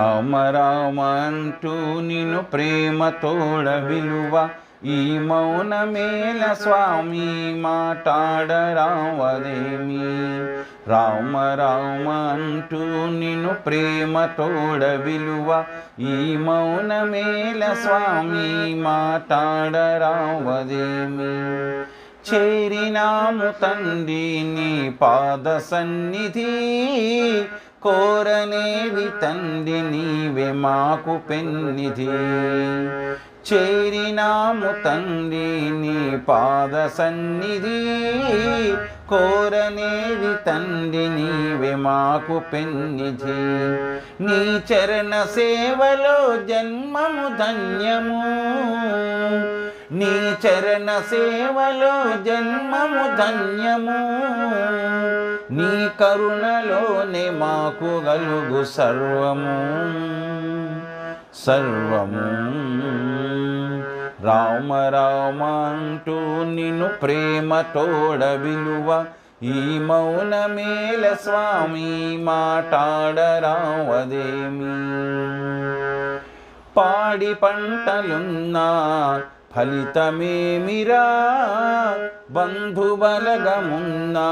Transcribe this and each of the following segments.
రామ రామ అంటూ నిన్ను ప్రేమతోడ విలువ. ఈ మౌనమేల స్వామి మాటాడరావదేమి రామ రామ అంటూ నిన్ను ప్రేమతోడ విలువ. ఈ మౌనమేల స్వామి మాటాడరావదేమి చేరినాము తండ్రి నీ పాద సన్నిధి. కోరనేవి తండ్రి నీవే మాకు పెన్నిధి. చేరినాము తండ్రి నీ పాద సన్నిధి. కోరనేవి తండ్రి నీవే మాకు పెన్నిధి. నీ చరణ సేవలో జన్మము ధన్యము. నీ చరణ సేవలో జన్మము ధన్యము. నీ కరుణలోనే మాకు గలుగు సర్వము. సర్వము. రామ రామ అంటూ నిన్ను ప్రేమ తోడ విలువ. ఈ మౌన మేల స్వామి మాటాడరావదేమి. పాడి పంటలున్నా ఫలితమేమిరా బంధుబలగమున్నా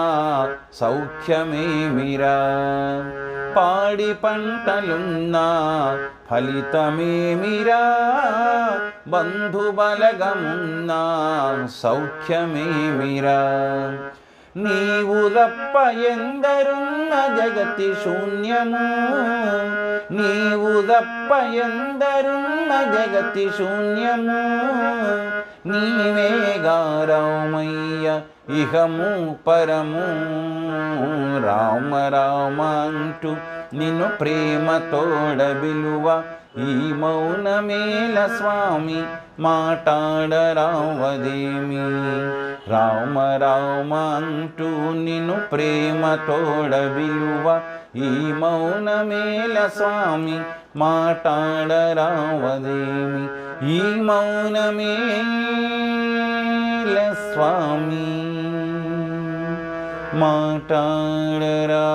సౌఖ్యమేమిరా పాడి పంటలున్నా ఫలితమేమిరా బంధుబలగమున్నా సౌఖ్యమేమిరా నీవు తప్ప ఎందరున్న జగతి శూన్యము? నీవు తప్ప ఎందరున్న జగతి శూన్యము? నీవే గారమయ్య ఇహము పరము. రామ రామ అంటూ నిన్ను ప్రేమతోడ విలువ ఈ మౌనమేల స్వామి మాట్లాడరావదేమి రామ రామ అంటూ నిన్ను ప్రేమతోడ విలువ ఈ మౌనమేల స్వామి మాట్లాడరావదేమి ఈ మౌనమేల స్వామి మాట్లాడరా